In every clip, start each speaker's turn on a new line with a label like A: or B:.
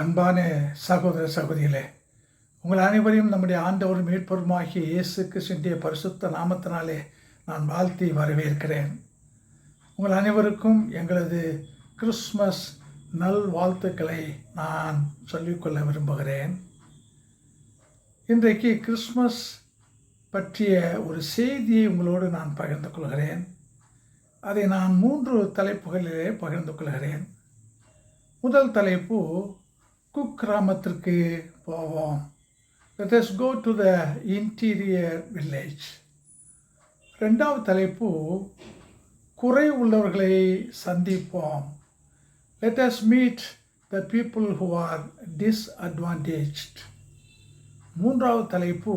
A: அன்பான சகோதர சகோதரிகளே உங்கள் அனைவரையும் நம்முடைய ஆண்டவர் மீட்பருமாகிய இயேசு கிறிஸ்துடைய பரிசுத்த நாமத்தினாலே நான் வாழ்த்தி வரவேற்கிறேன். உங்கள் அனைவருக்கும் எங்களது கிறிஸ்மஸ் நல் வாழ்த்துக்களை நான் சொல்லிக்கொள்ள விரும்புகிறேன். இன்றைக்கு கிறிஸ்மஸ் பற்றிய ஒரு செய்தியை உங்களோடு நான் பகிர்ந்து கொள்கிறேன். அதை நான் மூன்று தலைப்புகளிலே பகிர்ந்து கொள்கிறேன். முதல் தலைப்பு குக்கிராமத்திற்கு போவோம் let's go to the interior village ரெண்டாவது தலைப்பு குறை உள்ளவர்களை சந்திப்போம் let us meet the people who are disadvantaged மூன்றாவது தலைப்பு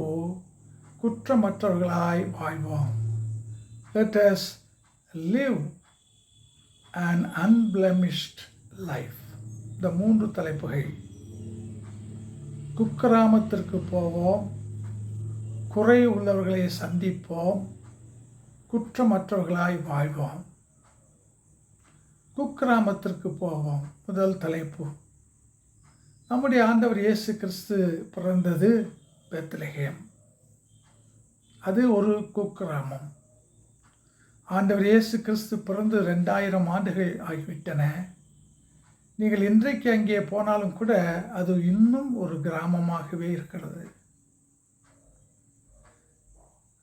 A: குற்றமற்றவர்களாய் வாழ்வோம் let us live and unblemished life இந்த மூன்று தலைப்புகள் குக்கிராமத்திற்கு போவோம். குறை உள்ளவர்களை சந்திப்போம். குற்றமற்றவர்களாய் வாழ்வோம். குக்கிராமத்திற்கு போவோம். முதல் தலைப்பு. நம்முடைய ஆண்டவர் இயேசு கிறிஸ்து பிறந்தது பெத்லகேம். அது ஒரு குக்கிராமம். ஆண்டவர் இயேசு கிறிஸ்து பிறந்து ரெண்டாயிரம் ஆண்டுகள் ஆகிவிட்டன. நீங்கள் இன்றைக்கு அங்கே போனாலும் கூட அது இன்னும் ஒரு கிராமமாகவே இருக்கிறது.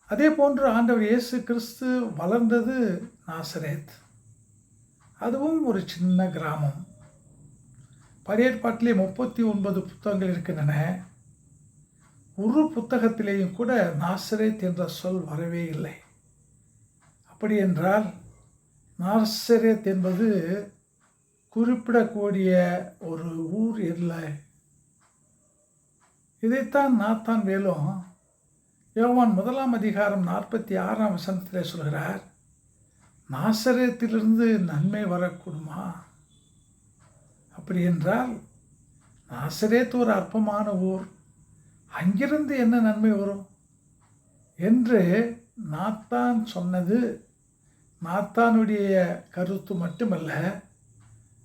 A: அதே போன்று ஆண்டவர் இயேசு கிறிஸ்து வளர்ந்தது நாசரேத். அதுவும் ஒரு சின்ன கிராமம். பழையற்பாட்டிலே முப்பத்தி ஒன்பது புத்தகங்கள் இருக்கின்றன. ஒரு புத்தகத்திலேயும் கூட நாசரேத் என்ற சொல் வரவே இல்லை. அப்படி என்றால் நாசரேத் என்பது குறிப்பிடக்கூடிய ஒரு ஊர் இல்லை இதைத்தான் நாத்தான் வேலும் யோவான் முதலாம் அதிகாரம் நாற்பத்தி ஆறாம் வசனத்தில் சொல்கிறார் நாசரத்திலிருந்து நன்மை வரக்கூடுமா? அப்படி என்றால் நாசரேத் ஒரு அற்பமான ஊர். அங்கிருந்து என்ன நன்மை வரும்? என்று நாத்தான் சொன்னது நாத்தானுடைய கருத்து மட்டுமல்ல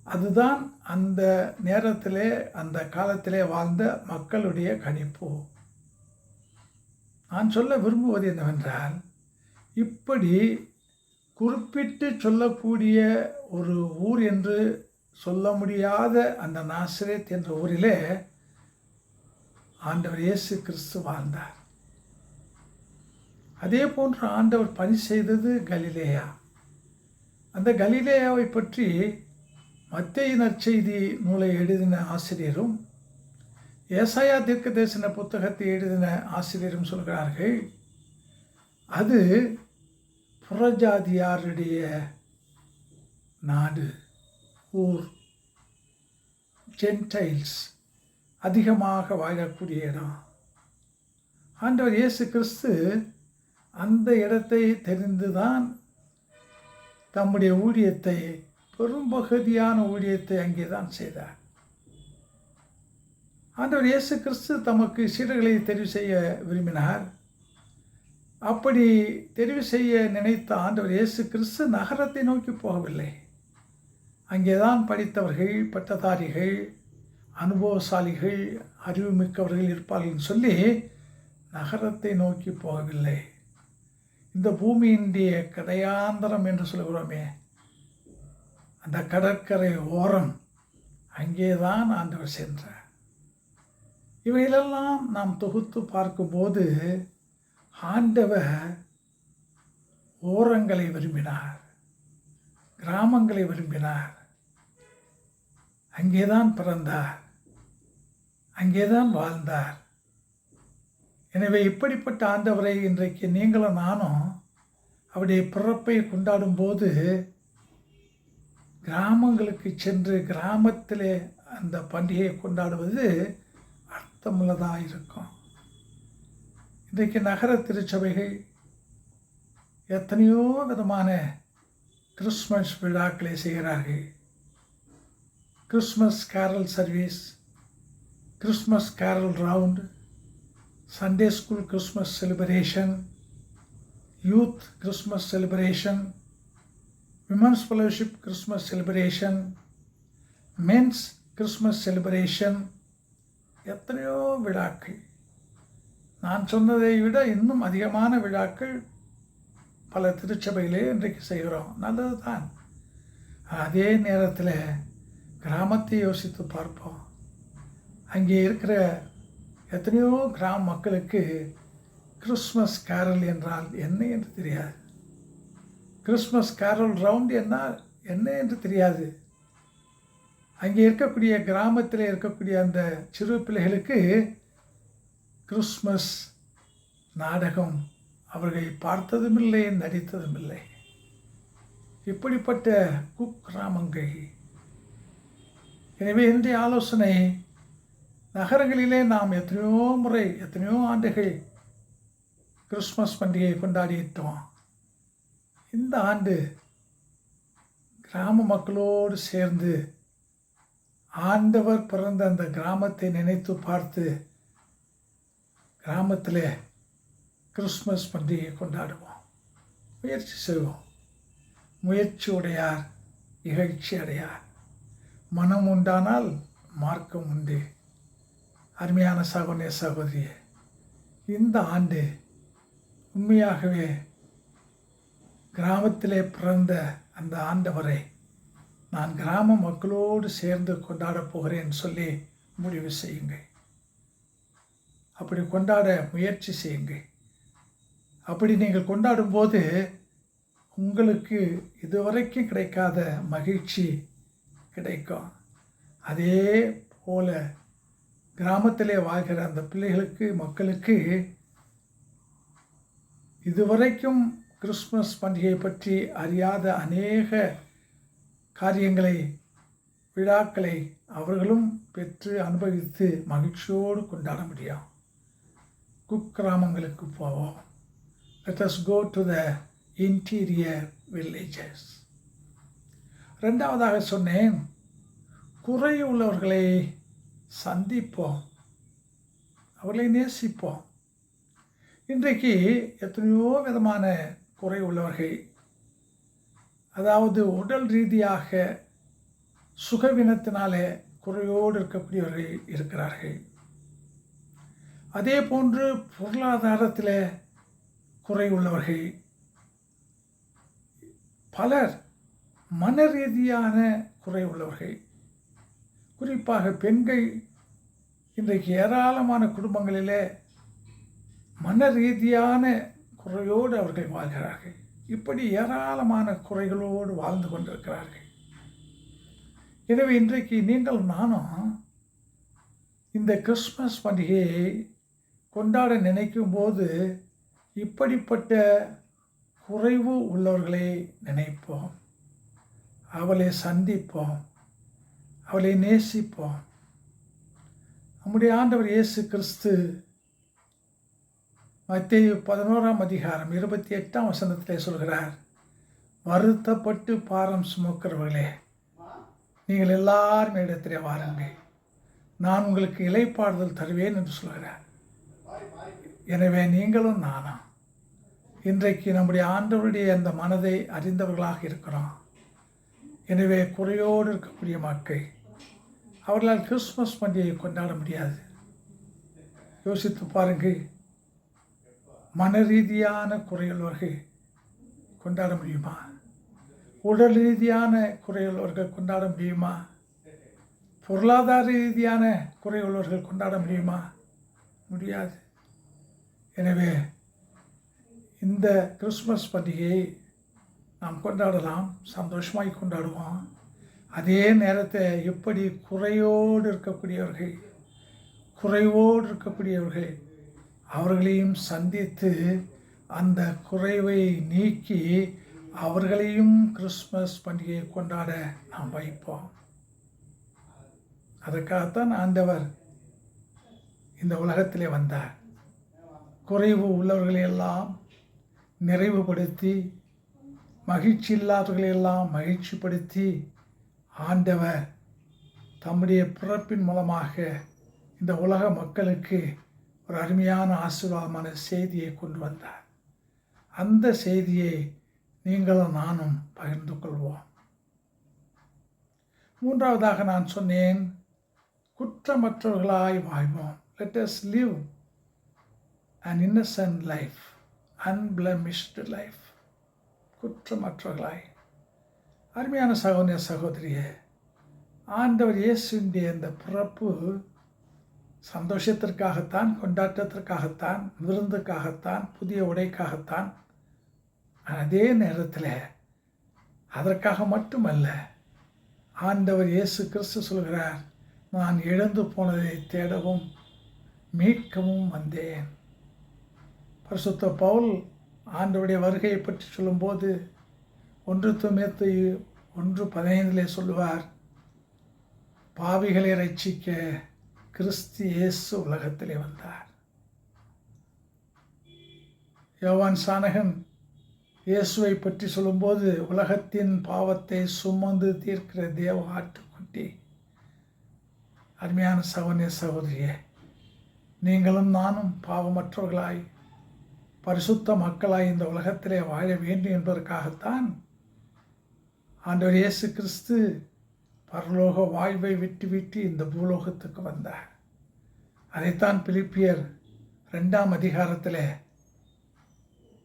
A: அதுதான் அந்த நேரத்திலே அந்த காலத்திலே வாழ்ந்த மக்களுடைய கணிப்பு. நான் சொல்ல விரும்புவது என்னவென்றால் இப்படி குறிப்பிட்டு சொல்லக்கூடிய ஒரு ஊர் என்று சொல்ல முடியாத அந்த நாசிரேத் என்ற ஊரிலே ஆண்டவர் இயேசு கிறிஸ்து வாழ்ந்தார். அதே போன்று ஆண்டவர் பணி செய்தது கலிலேயா. அந்த கலிலேயாவை பற்றி மத்திய நற்செய்தி நூலை எழுதின ஆசிரியரும் ஏசாயா தீர்க்க தேசன புத்தகத்தை எழுதின ஆசிரியரும் சொல்கிறார்கள் அது புறஜாதியாருடைய நாடு ஊர் ஜென்டைல்ஸ் அதிகமாக வாழக்கூடிய இடம். ஆண்டவர் இயேசு கிறிஸ்து அந்த இடத்தை தெரிந்துதான் தம்முடைய ஊழியத்தை பெரும்பகுதியான ஊழியத்தை அங்கே தான் செய்தார். ஆண்டவர் இயேசு கிறிஸ்து தமக்கு சீடர்களை தெரிவு செய்ய விரும்பினார். அப்படி தெரிவு செய்ய நினைத்த ஆண்டவர் இயேசு கிறிஸ்து நகரத்தை நோக்கி போகவில்லை. அங்கேதான் படித்தவர்கள் பட்டதாரிகள் அனுபவசாலிகள் அறிவுமிக்கவர்கள் இருப்பார்கள் சொல்லி நகரத்தை நோக்கி போகவில்லை. இந்த பூமியினுடைய கடையாந்தரம் என்று சொல்கிறோமே அந்த கடற்கரை ஓரம் அங்கே தான் ஆண்டவர் சென்றார். இவைகளெல்லாம் நாம் தொகுத்து பார்க்கும்போது ஆண்டவர் ஓரங்களை விரும்பினார் கிராமங்களை விரும்பினார் அங்கேதான் பிறந்தார் அங்கேதான் வாழ்ந்தார். எனவே இப்படிப்பட்ட ஆண்டவரை இன்றைக்கு நீங்களும் நானும் அவருடைய பிறப்பை கொண்டாடும் போது கிராமங்களுக்கு சென்று கிராமத்திலே அந்த பண்டிகையை கொண்டாடுவது அர்த்தமுள்ளதாக இருக்கும். இன்றைக்கு நகர திருச்சபைகள் எத்தனையோ விதமான கிறிஸ்மஸ் விழாக்களை செய்கிறார்கள். Christmas carol service Christmas carol round Sunday school Christmas celebration youth Christmas celebration women's fellowship Christmas celebration men's Christmas celebration எத்தனையோ விழாக்கள். நான் சொன்னதை விட இன்னும் அதிகமான விழாக்கள் பல திருச்சபையிலே இன்றைக்கு செய்கிறோம். நல்லது தான் அதே நேரத்தில் கிராமத்தை யோசித்து பார்ப்போம். அங்கே இருக்கிற எத்தனையோ கிராம மக்களுக்கு கிறிஸ்மஸ் கேரல் என்றால் என்ன என்று தெரியாது. கிறிஸ்மஸ் கேரல் ரவுண்ட் என்ன என்ன என்று தெரியாது. அங்கே இருக்கக்கூடிய கிராமத்தில் இருக்கக்கூடிய அந்த சிறு பிள்ளைகளுக்கு கிறிஸ்மஸ் நாடகம் அவர்கள் பார்த்ததும் இல்லை நடித்ததும் இல்லை இப்படிப்பட்ட குக்கிராமங்கள். எனவே இன்றைய ஆலோசனை நகரங்களிலே நாம் எத்தனையோ முறை எத்தனையோ ஆண்டுகள் கிறிஸ்மஸ் பண்டிகையை கொண்டாடிட்டோம். இந்த ஆண்டு கிராம மக்களோடு சேர்ந்து ஆண்டவர் பிறந்த அந்த கிராமத்தை நினைத்து பார்த்து கிராமத்தில் கிறிஸ்மஸ் பண்டிகையை கொண்டாடுவோம். முயற்சி செய்வோம். முயற்சி உடையார் இகழ்ச்சி அடையார். மனம் உண்டானால் மார்க்கம் உண்டு. அருமையான சகோதரிய சகோதரியே இந்த ஆண்டு உண்மையாகவே கிராமத்திலே பிறந்த அந்த ஆண்டவரை நான் கிராம மக்களோடு சேர்ந்து கொண்டாடப் போகிறேன் சொல்லி முடிவு செய்யுங்கள். அப்படி கொண்டாட முயற்சி செய்யுங்கள். அப்படி நீங்கள் கொண்டாடும்போது உங்களுக்கு இதுவரைக்கும் கிடைக்காத மகிழ்ச்சி கிடைக்கும். அதே போல கிராமத்திலே வாழ்கிற அந்த பிள்ளைகளுக்கு மக்களுக்கு இதுவரைக்கும் கிறிஸ்மஸ் பண்டிகை பற்றி அறியாத அநேக காரியங்களை விழாக்களை அவர்களும் பெற்று அனுபவித்து மகிழ்ச்சியோடு கொண்டாட முடியும். குக்கிராமங்களுக்கு போவோம். Let us go to the interior villages ரெண்டாவதாக சொன்னேன் குறை உள்ளவர்களை சந்திப்போம். அவர்களை நேசிப்போம். இன்றைக்கு எத்தனையோ விதமான குறை உள்ளவர்கள் அதாவது உடல் ரீதியாக சுகவினத்தினாலே குறையோடு இருக்கக்கூடியவர்கள் இருக்கிறார்கள். அதே போன்று பொருளாதாரத்தில் குறை உள்ளவர்கள் பலர் மன ரீதியான குறை உள்ளவர்கள் குறிப்பாக பெண்கள் இன்றைக்கு ஏராளமான குடும்பங்களிலே மன ரீதியான குறையோடு அவர்கள் வாழ்கிறார்கள். இப்படி ஏராளமான குறைகளோடு வாழ்ந்து கொண்டிருக்கிறார்கள். எனவே இன்றைக்கு நீங்கள் நானும் இந்த கிறிஸ்மஸ் பண்டிகையை கொண்டாட நினைக்கும் போது இப்படிப்பட்ட குறைவு உள்ளவர்களை நினைப்போம். அவளை சந்திப்போம். அவளை நேசிப்போம். நம்முடைய ஆண்டவர் இயேசு கிறிஸ்து மத்திய பதினோராம் அதிகாரம் இருபத்தி எட்டாம் வசனத்திலே சொல்கிறார் வருத்தப்பட்டு பாரம் சுமக்கிறவர்களே நீங்கள் எல்லாரும் இடத்திலே வாருங்கள். நான் உங்களுக்கு இலைப்பாடுதல் தருவேன் என்று சொல்கிறார். எனவே நீங்களும் நானும் இன்றைக்கு நம்முடைய ஆண்டவருடைய அந்த மனதை அறிந்தவர்களாக இருக்கிறோம். எனவே குறையோடு இருக்கக்கூடிய மக்கள் அவர்களால் கிறிஸ்மஸ் பண்டிகையை கொண்டாட முடியாது. யோசித்து பாருங்கள் மன ரீதியான குறையுள்ளவர்கள் கொண்டாட முடியுமா? உடல் ரீதியான குறையுள்ளவர்கள் கொண்டாட முடியுமா? பொருளாதார ரீதியான குறையுள்ளவர்கள் கொண்டாட முடியுமா? முடியாது. எனவே இந்த கிறிஸ்மஸ் பண்டிகையை நாம் கொண்டாடலாம் சந்தோஷமாய் கொண்டாடுவோம். அதே நேரத்தை எப்படி குறையோடு இருக்கக்கூடியவர்கள் குறைவோடு இருக்கக்கூடியவர்கள் அவர்களையும் சந்தித்து அந்த குறைவை நீக்கி அவர்களையும் கிறிஸ்மஸ் பண்டிகையை கொண்டாட நாம் வைப்போம். அதற்காகத்தான் ஆண்டவர் இந்த உலகத்திலே வந்தார். குறைவு உள்ளவர்களையெல்லாம் நிறைவுபடுத்தி மகிழ்ச்சி இல்லாதவர்களையெல்லாம் மகிழ்ச்சிப்படுத்தி ஆண்டவர் தம்முடைய பிறப்பின் மூலமாக இந்த உலக மக்களுக்கு ஒரு அருமையான ஆசீர்வாதமான செய்தியை கொண்டு வந்தார். அந்த செய்தியை நீங்களும் நானும் பகிர்ந்து கொள்வோம். மூன்றாவதாக நான் சொன்னேன் குற்றமற்றவர்களாய் வாழ்வோம். Let us live an life unblemished life குற்றமற்றவர்களாய். அருமையான சகோதர சகோதரியே ஆண்டவர் இயேசுடைய இந்த பிறப்பு சந்தோஷத்திற்காகத்தான் கொண்டாட்டத்திற்காகத்தான் விருந்துக்காகத்தான் புதிய உடைக்காகத்தான். அதே நேரத்தில் அதற்காக மட்டுமல்ல ஆண்டவர் இயேசு கிறிஸ்து சொல்கிறார் நான் இழந்து போனதை தேடவும் மீட்கவும் வந்தேன். பரிசுத்த பவுல் ஆண்டவருடைய வருகையை பற்றி சொல்லும்போது ஒன்று தொண்ணூற்றி ஒன்று பதினைந்திலே சொல்லுவார் பாவிகளை ரட்சிக்க கிறிஸ்து இயேசு உலகத்திலே வந்தார். யோவான் சானகன் இயேசுவை பற்றி சொல்லும்போது உலகத்தின் பாவத்தை சுமந்து தீர்க்கிற தேவ ஆட்டுக்குட்டி அருமையான சகோதரிய சகோதரியே நீங்களும் நானும் பாவமற்றவர்களாய் பரிசுத்த மக்களாய் இந்த உலகத்திலே வாழ வேண்டும் என்பதற்காகத்தான் ஆண்டவர் இயேசு கிறிஸ்து பரலோக வாழ்வை விட்டு விட்டு இந்த பூலோகத்துக்கு வந்தார். அதைத்தான் பிலிப்பியர் ரெண்டாம் அதிகாரத்தில்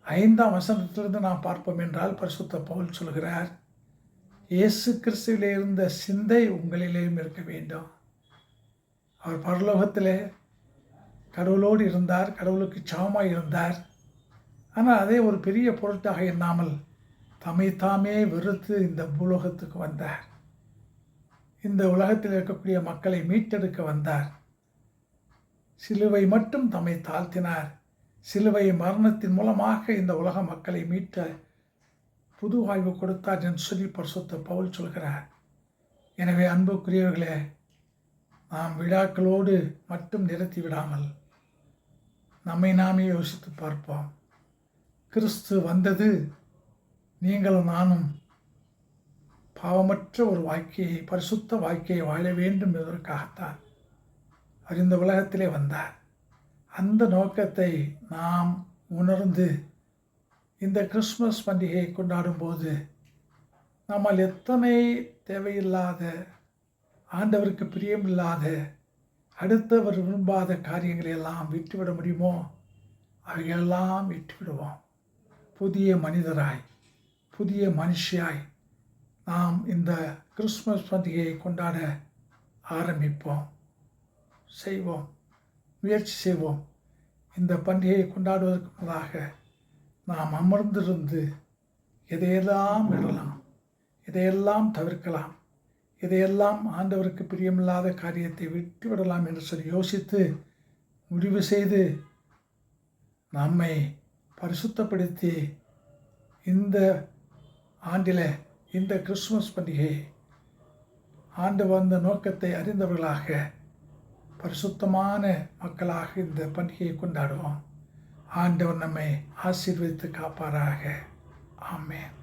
A: ஐந்தாம் வசனத்திலிருந்து நாம் பார்ப்போம் என்றால் பரிசுத்த பவுல் சொல்கிறார் இயேசு கிறிஸ்துவிலே இருந்த சிந்தை உங்களிலேயும் இருக்க வேண்டும். அவர் பரலோகத்திலே கடவுளோடு இருந்தார் கடவுளுக்கு சமமாக இருந்தார். ஆனால் அதே ஒரு பெரிய பொருட்டாக எண்ணாமல் தம்மை தாமே வெறுத்து இந்த பூலோகத்துக்கு வந்தார். இந்த உலகத்தில் இருக்கக்கூடிய மக்களை மீட்டெடுக்க வந்தார். சிலுவை மட்டும் தம்மை தாழ்த்தினார். சிலுவை மரணத்தின் மூலமாக இந்த உலக மக்களை மீட்ட புது வாய்வு கொடுத்தார் என்று சொல்லி பரிசுத்த பவுல் சொல்கிறார். எனவே அன்புக்குரியவர்களே நாம் விழாக்களோடு மட்டும் நிறுத்தி விடாமல் நம்மை நாமே யோசித்து பார்ப்போம். கிறிஸ்து வந்தது நீங்களும் நானும் பாவமற்ற ஒரு வாழ்க்கையை பரிசுத்த வாழ்க்கையை வாழ வேண்டும் என்பதற்காகத்தான். அவர் இந்த உலகத்திலே வந்தார். அந்த நோக்கத்தை நாம் உணர்ந்து இந்த கிறிஸ்மஸ் பண்டிகையை கொண்டாடும்போது நம்மால் எத்தனை தேவையில்லாத ஆண்டவருக்கு பிரியமில்லாத அடுத்தவர் விரும்பாத காரியங்களை எல்லாம் விட்டுவிட முடியுமோ? அவைகளெல்லாம் விட்டுவிடுவோம். புதிய மனிதராய் புதிய மனுஷியாய் நாம் இந்த கிறிஸ்மஸ் பண்டிகையை கொண்டாட ஆரம்பிப்போம். செய்வோம். முயற்சி செய்வோம். இந்த பண்டிகையை கொண்டாடுவதற்கு முன்னதாக நாம் அமர்ந்திருந்து எதையெல்லாம் விடலாம் இதையெல்லாம் தவிர்க்கலாம் இதையெல்லாம் ஆண்டவருக்கு பிரியமில்லாத காரியத்தை விட்டு விடலாம் என்று சொல்லி யோசித்து முடிவு செய்து நம்மை பரிசுத்தப்படுத்தி இந்த ஆண்டில் இந்த கிறிஸ்துமஸ் பண்டிகை ஆண்டு வந்த நோக்கத்தை அறிந்தவர்களாக பரிசுத்தமான மக்களாக இந்த பண்டிகையை கொண்டாடுவோம். ஆண்டவர் நம்மை ஆசீர்வதித்து காப்பாராக. ஆமேன்.